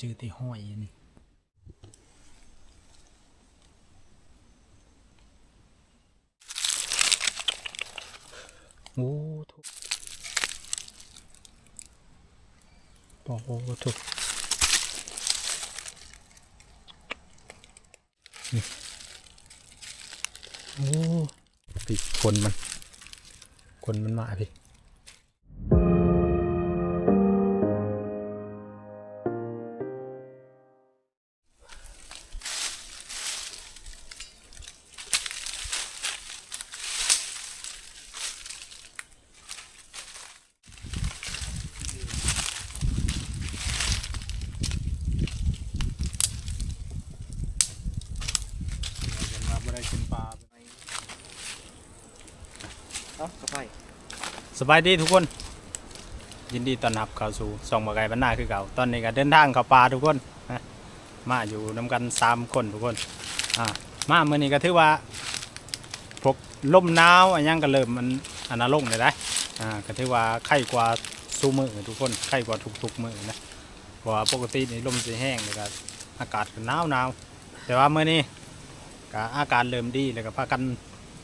เจอที่ห้อยนี่โอ้ทุกโอ้ทุกนี่โอ้พี่คนมัน คนมันมาพี่ สบายดีทุกคน ยินดีต้อนรับเข้าสู่ส่องบะไก่บรรณาคือเก่า ตอนนี้ก็เดินทางเข้าป่าทุกคนนะมาอยู่นำกันสามคนทุกคนอ่ามาเมื่อนี้ก็ถือว่าพวกลมหนาวอันยังก็เริ่มมันอันนาลงเลยได้อ่าก็ถือว่าไข้กว่าสู้มือทุกคนไข้กว่าทุกๆมือนะเพราะว่าปกตินี่ลมสีแห้งเลยก็อากาศก็หนาวหนาวแต่ว่าเมื่อนี้ก็อากาศเริ่มดีเลยก็พากัน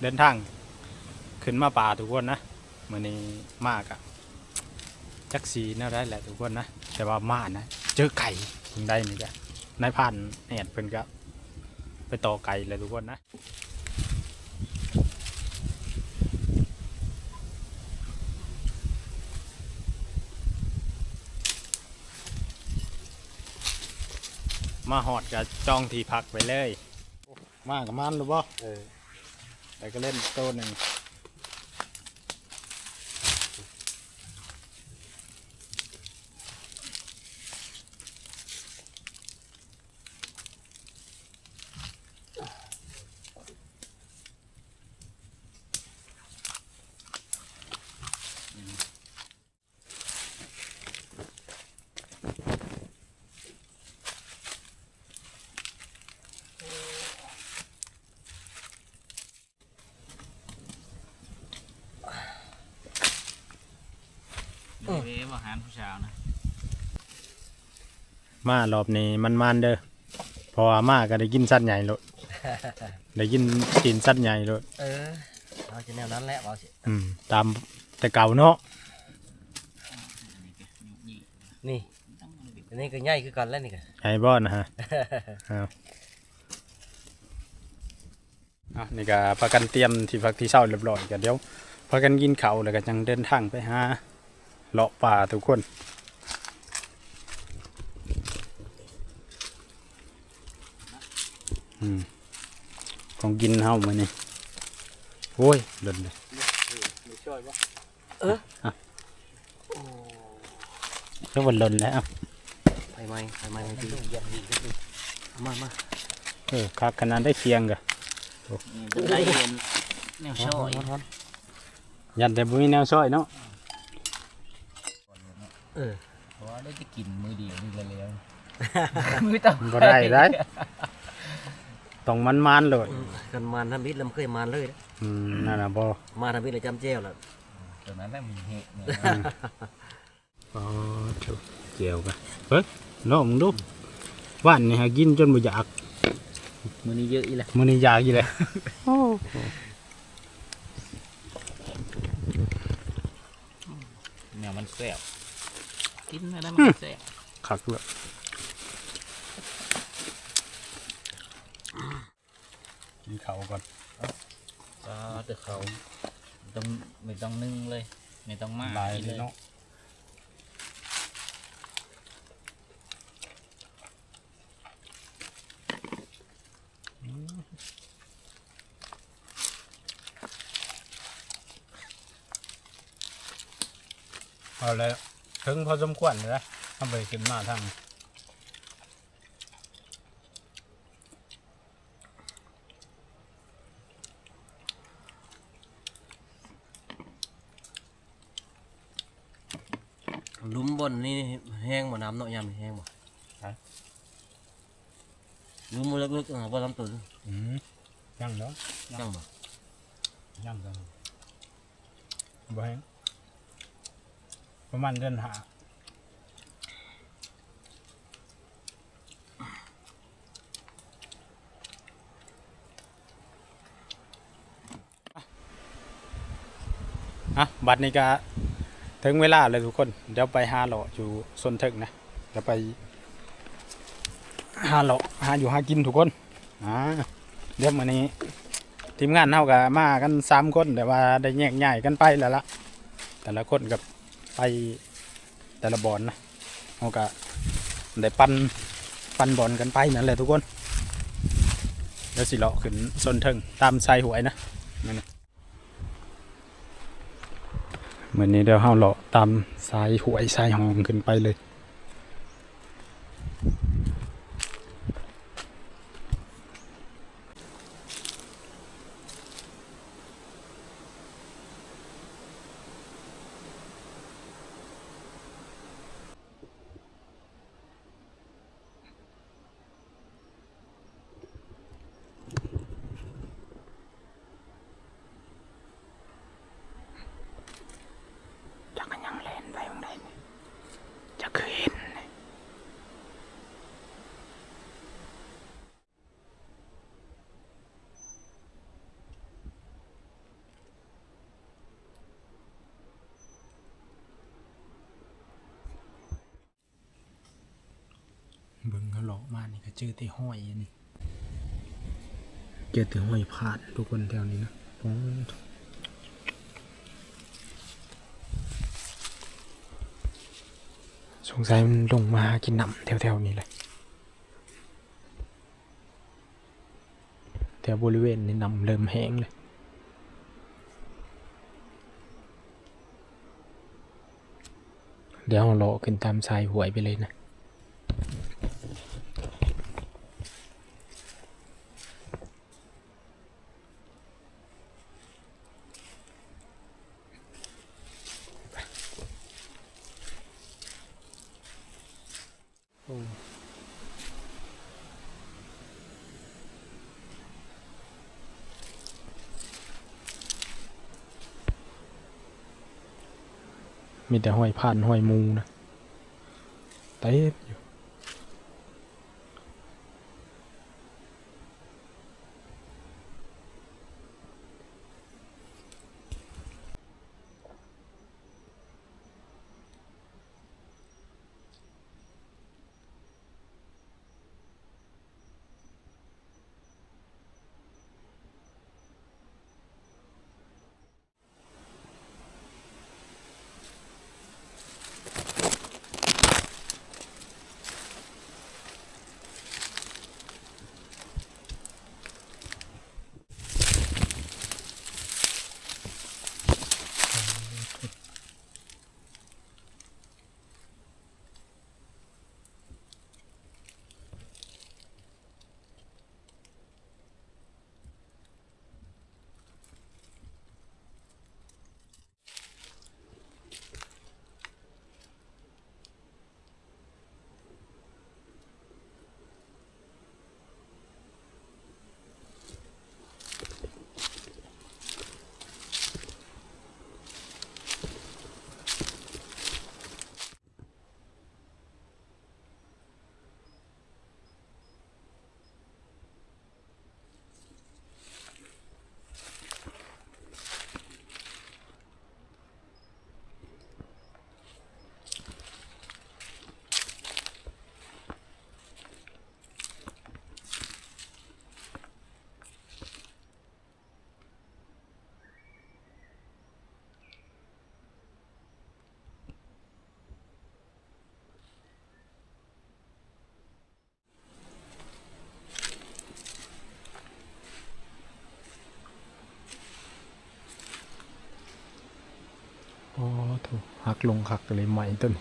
เดินทางขึ้นมาป่าทุกคนนะ มื่อนี้มากอะจักสีน่าได้แหละทุกคนนะแต่ว่ามานะเจอไก่ยิงได้นี่จ้ะนายพันแอดเพิ่นก็ไปต่อไก่เลยทุกคนนะมาหอดกับจองที่พักไปเลย มากับมันหรือบ่เออแต่ก็เล่นโตหนึ่ง อาหารผู้สาวนะมารอบนี้มันมันเด้อเพราะว่ามาก็ได้กินสัตว์ใหญ่โลดได้กินกินสัตว์ใหญ่โลดเออเอาจะแนวนั้นแหละเอาสิอืมตามแต่เก่าเนาะนี่อันนี้ก็ใหญ่คือกันแล้วนี่ก็ไอ้บ่นะฮะ เอาอะนี่ก็พากันเตรียมที่พักที่เช้าเรียบร้อยก็เดี๋ยวพากันกินข้าวแล้วก็จังเดินทางไปหา เลาะป่าทุกคนอืมของกินเฮามื้อนี้โอ้ยหล่นเลยเออก็วันหล่นแล้วไปไหมไปไหมไปดีมามาเออคักขนาดได้เคียงกะได้เห็นแนวช่อยยันแต่บ่มีแนวซอยเนาะ เออเพราะว่าได้จะกินมือเดียวนี่เลยแล้วมือต่บ่ได้ได้ต้องมันๆเลยกันมานทำบิดลำเคยมานเลยนะอืมนั่นน่ะบ่มาทำบิดเลยจำเจ้วแล้วตอนนั้นน่ะมีเหตุเนี่ยอ๋อถูกเจียวกะเฮ้ยลองดูว่านนี่หากินจนบ่อยากมือนี้เยอะอีแหละมื้อนี้อยากอยู่เลยเนี่ยมันแซ่บ กินอะไรมันแซ่บคักเลยกินข้าวก่อนก็แต่เขาต้องไม่ต้องนึ่งเลย ไม่ต้องมากหลายกินเลยเนาะเอาเลย ถึงพอสมควรเลยนะทำไปขึ้นมาทางลุมบนนี่แห้งบ่น้ำเนาะยามแห้งบ่หลุมลึกๆอะบ่ลำตุนอืมยังเนาะจังบ่ยังกันบ่แห้ง ประมาณเดือนหาอะบัตรนี้ก็ถึงเวลาเลยทุกคน เดี๋ยวไปหาหล่ออยู่สนเถิกนะเดี๋ยวไปหาหล่อหาอยู่หากินทุกคนอ่าเดี๋ยววันนี้ ทีมงานเท่ากับมากันสามคนแต่ว่าได้แยกใหญ่กันไปแล้วละแต่ละคนกับ ไปแต่ละบอลนะเฮาก็ได้ปันปันบอลกันไปนั่นแหละทุกคนเดี๋ยวสิเลาะขึ้นสนเทิงตามชายหวยนะนั่นเหมือนนี้เดี๋ยวเฮาเลาะตามสายหวยสายหองขึ้นไปเลย จักรยังแลนไปตรงไหนจะเคยเห็นนี่เบิ่งเขาหลอกมานี่ก็ เจอแต่ห้อยนี่เจอแต่ห้อยพาดทุกคนแถวนี้นะโอ้สงสัยมันลงมากินน้ำแถวๆนี้เลยแถวบริเวณนี้น้ำเริ่มแห้งเลยเดี๋ยวเราขึ้นตามสายหวยไปเลยนะ มีแต่ห้อยผ่านห้อยมูนะเต็มอยู่โอ้ถูก หักลงหักเลยใหม่ต้น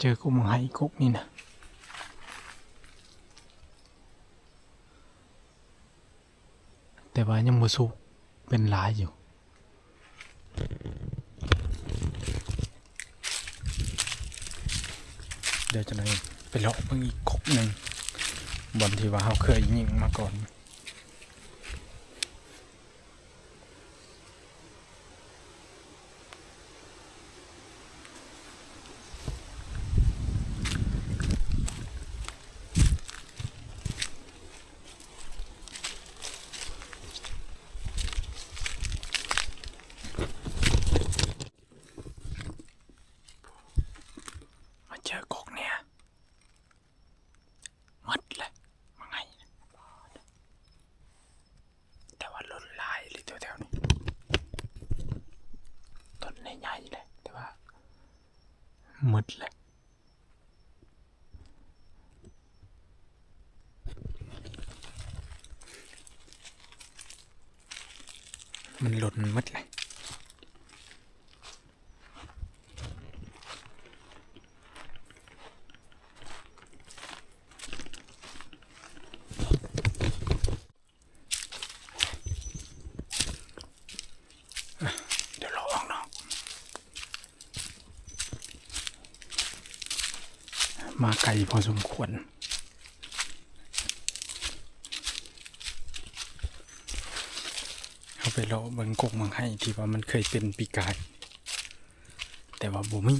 เจอกูมึงไห้กุกนี่นะแต่ว่ายังบ่สุกเป็นหลายอยู่เดี๋ยวจะไปเลาะเพิ่งอีกกกหนึ่งบอนที่ว่าเขาเคยยิงมาก่อน มันหล่นมัดเลยมาไกลพอสมควร เลาะเบิ่งกกมังให้ที่ว่ามันเคยเป็นปีกาย แต่ว่าบ่มี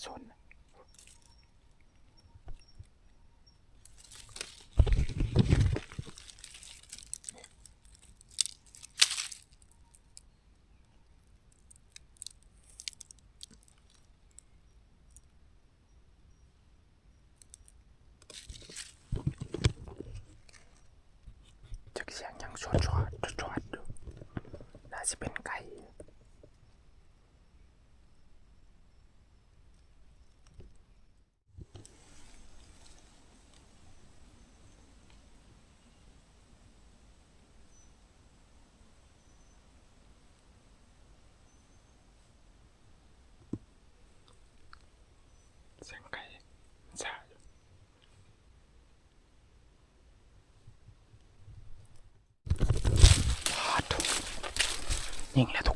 Personen Inget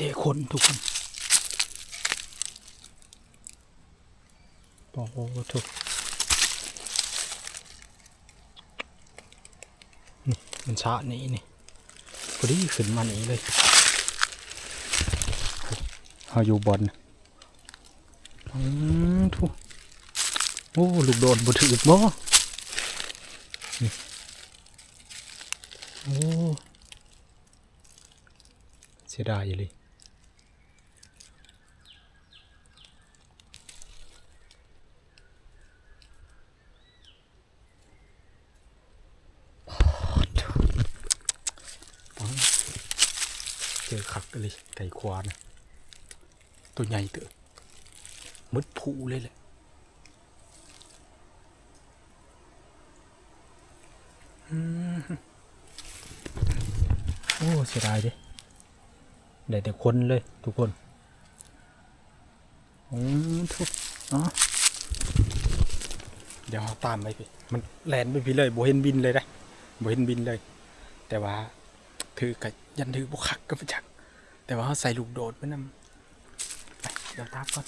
เตคนทุกคนโอ้โหทุกนี่มันชะนี้นี่พอดีขึ้นมานี้เลยเขาอยู่บอลอืมทุกโอ้ลูกโดนบ่ถือบ่นี่โอ้เสียดายเลย เจอคักเลยไก่ควานตัวใหญ่เตอะมดผูเลยแหละโอ้เสียดายดิได้แต่คนเลยทุกคนอืมทุกเนาะเดี๋ยวเราตามไปพี่มันแลนไปพี่เลยโบเห็นบินเลยนะโบเห็นบินเลย แต่ว่าถือกับ ยันถือบุคักก็ไปจัก แต่ว่าเขาใส่ลูกโดดไว้นำไปเดี๋ยวตาก่อน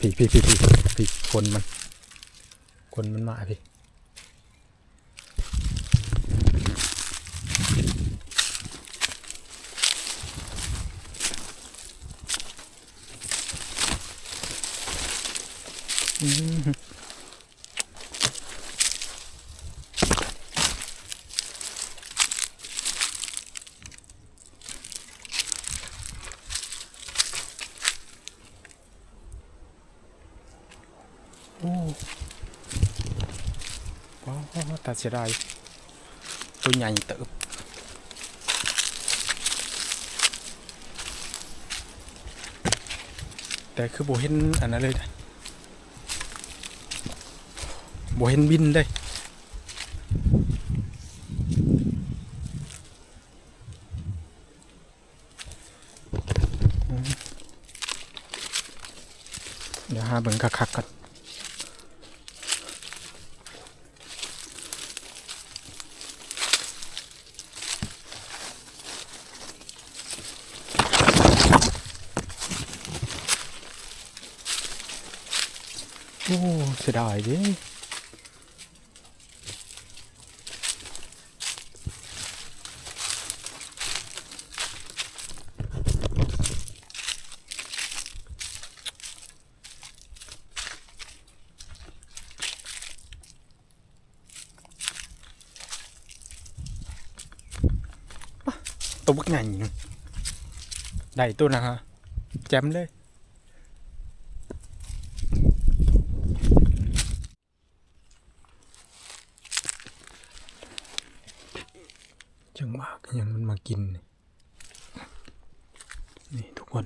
พี่พี่พี่พี่พี่คนมัน คนมันมาพี่อืมโอ้ว้าวแต่ เสียดายตัวใหญ่เติบแต่คือโบเห็นอันนั้นเลยนะโบเห็นบินเลยเดี๋ยวหาเบิ่งคักๆก่อนโอ้ เสียดายดิตัวบักใหญ่นึงได้ตัวนะฮะแจมเลย จังหวะก็ยังมันมากินนี่นี่ทุกคน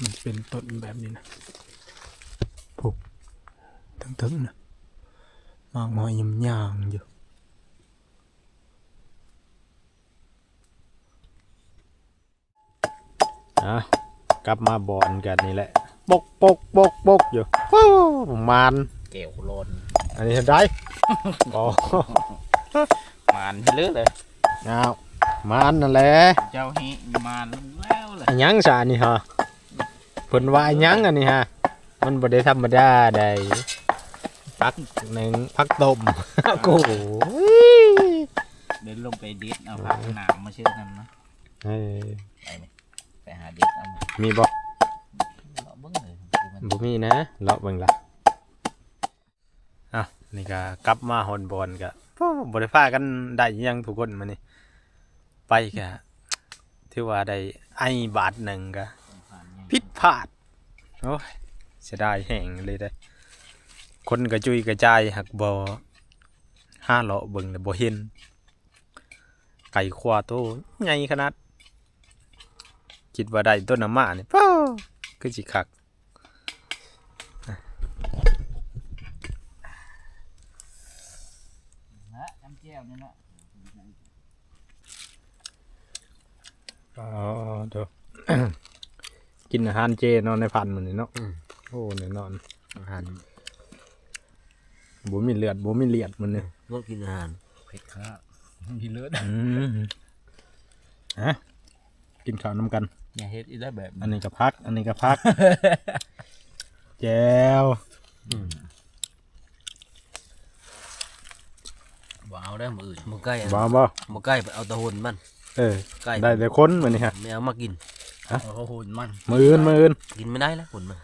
มันจะเป็นต้นแบบนี้นะผูกทึงๆนะมากมายยิมย่างอยู่ อะกลับมาบอนกันนี่แหละปกปกปกปกอยู่ว้าวมานเกี่ยวโลนอันนี้เห็นได้อ๋อมานเลือเลยเอามานนั่นแหละเจ้าฮิมานแล้วเลยอันยังซะนี่ฮะเพิ่นว่าอันยังอันนี้ฮะมันบ่ได้ธรรมดาได้พักหนึ่งพักต้มโอ้โหเดินลงไปดิสเอาผักหนามมาเชื่อกันนะเอ้ยไปไหม ไปหาดิสเอามามีบ่เราเบิ้งเลยคือมันบ่มีนะเลาะเบิ่งล่ะอะนี่ก็กลับมาฮอนบอลก็บ่บ่ได้พากันได้อิหยังทุกคนมื้อนี้ไปก็ถือว่าได้ไอบาทหนึงก็ผ่านยังผิดพลาดโอ้ยเสียดายแห้งเลยได้อคนกระจุยกระจายหักบอห้าเลาะเบิ่งแล้วบ่เห็นไก่ควาโตใหญ่ขนาด คิดว่าได้ต้นน้ำมานี่ป้าคือสิคักนะน้ำเจียวนี่เนาะอ๋อเดี๋ยวกินอาหารเจเนอนในพันมันนี่เนาะโอ้แน่นอนอาหารบ่มีเลือดบ่มีเลียดมันเนี่ยงดกินอาหารเผ็ดข้ามีเลือดอืมฮะกินข้าวน้ำกัน อย่าเฮ็ดอีได้แบบอันนี้ก็พัก อันนี้ก็พัก แจวบ่เอาได้มืออื่นหมูใกล้อะบ้าบ่หมูใกล้ไปเอาตะหนมัน เออใกล้ได้แต่คนมันนี่ฮะไม่เอามากินเอาเขาหุ่นมันมืออื่นมืออื่นกินไม่ได้แล้วผลมัน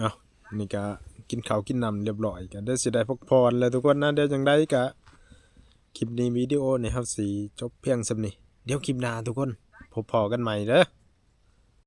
อะนี่ก็กินข้าวกินน้ำเรียบร้อยก็ได้สิได้พักผ่อนแล้วทุกคนนะเดี๋ยวจังไดก็ คลิปนี้วิดีโอนี่ครับสีจบเพียงสำนี้เดี๋ยวคลิปหน้าทุกคนพบพอกันใหม่เด้อ